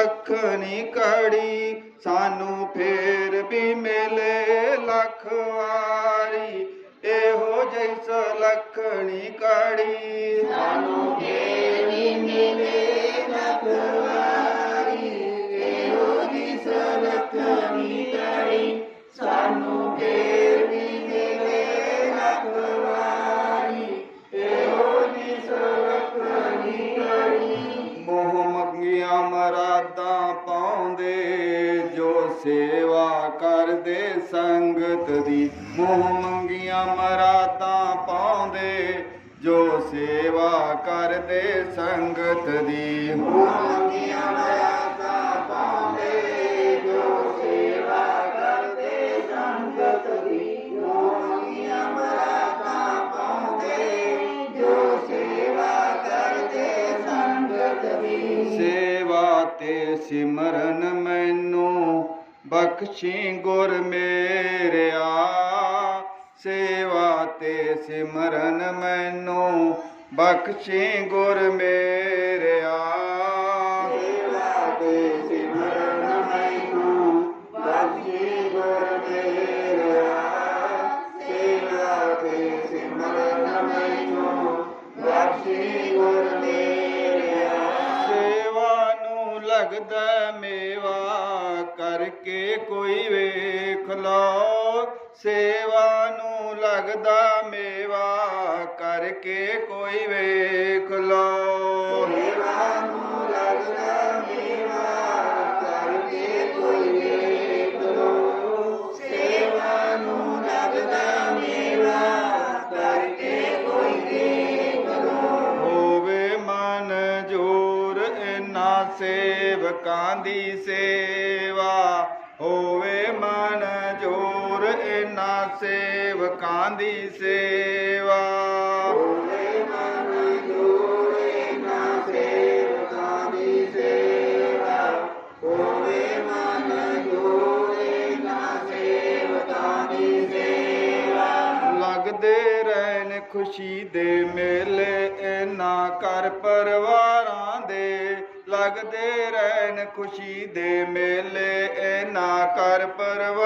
ਲੱਖਣੀ ਕੜੀ ਸਾਨੂੰ ਫੇਰ ਵੀ ਮਿਲੇ ਲੱਖ ਵਾਰੀ। ਇਹੋ ਜੈਸ ਲਖਣੀ ਕੜੀ ਸੇਵਾ ਕਰਦੇ ਸੰਗਤ ਦੀ। ਮੋਹ ਮੰਗੀਆਂ ਮਰਾਦਾਂ ਪਾਉਂਦੇ ਜੋ ਸੇਵਾ ਕਰਦੇ ਸੰਗਤ ਦੀ ਮੋਹ ਮੰਗੀਆਂ ਮਰਾਦਾਂ ਪਾਉਂਦੇ ਜੋ ਸੇਵਾ ਕਰਦੇ ਸੰਗਤ ਦੀ ਮੋਹ ਮੰਗੀਆਂ ਮਰਾਦਾਂ ਪਾਉਂਦੇ, ਜੋ ਸੇਵਾ ਕਰਦੇ ਸੰਗਤ ਦੀ। ਸੇਵਾ ਤੇ ਸਿਮਰਨ ਮੈਨੂੰ ਬਖਸ਼ੀ ਗੁਰ ਮੇਰਿਆ, ਸੇਵਾ ਤੇ ਸਿਮਰਨ ਮੈਨੂੰ ਬਖਸ਼ੀ ਗੁਰ ਮੇਰਿਆ। ਸੇਵਾ ਤੇ ਸਿਮਰਨ ਮੈਨੂੰ ਬਖਸ਼ੀ ਗੁਰ ਮੇਰਿਆ। ਸੇਵਾ ਤੇ ਸਿਮਰਨ ਮੈਨੂੰ ਬਖਸ਼ੀ ਗੁਰ ਮੇਰਿਆ। ਸੇਵਾ ਨੂੰ ਲੱਗਦਾ ਮੇਵਾ ਕਰਕੇ ਕੋਈ ਵੇਖ ਲਓ ਸੇਵਾ ਨੂੰ ਲੱਗਦਾ ਮੇਵਾ ਕਰਕੇ ਕੋਈ ਵੇਖ ਲੋ ਸੇਵਕਾਂ ਦੀ ਸੇਵਾ ਹੋਵੇ ਮਨ ਜੋਰ ਇਨਾ ਸੇਵਕਾਂ ਦੀ ਸੇਵਾ। ਹੋਵੇ ਮਨ ਜੋਰ ਇਨਾ ਸੇਵਕਾਂ ਦੀ ਸੇਵਾ। ਹੋਵੇ ਮਨ ਜੋਰ ਇਨਾ ਸੇਵਕਾਂ ਦੀ ਸੇਵਾ। ਲੱਗਦੇ ਰਹਿਣ ਖੁਸ਼ੀ ਦੇ ਮੇਲੇ ਇਨਾ ਕਰ ਪਰਿਵਾਰਾਂ ਦੇ ਲੱਗਦੇ ਰਹਿਣ ਖੁਸ਼ੀ ਦੇ ਮੇਲੇ ਇਨਾ ਕਰ ਪਰਿਵਾਰਾਂ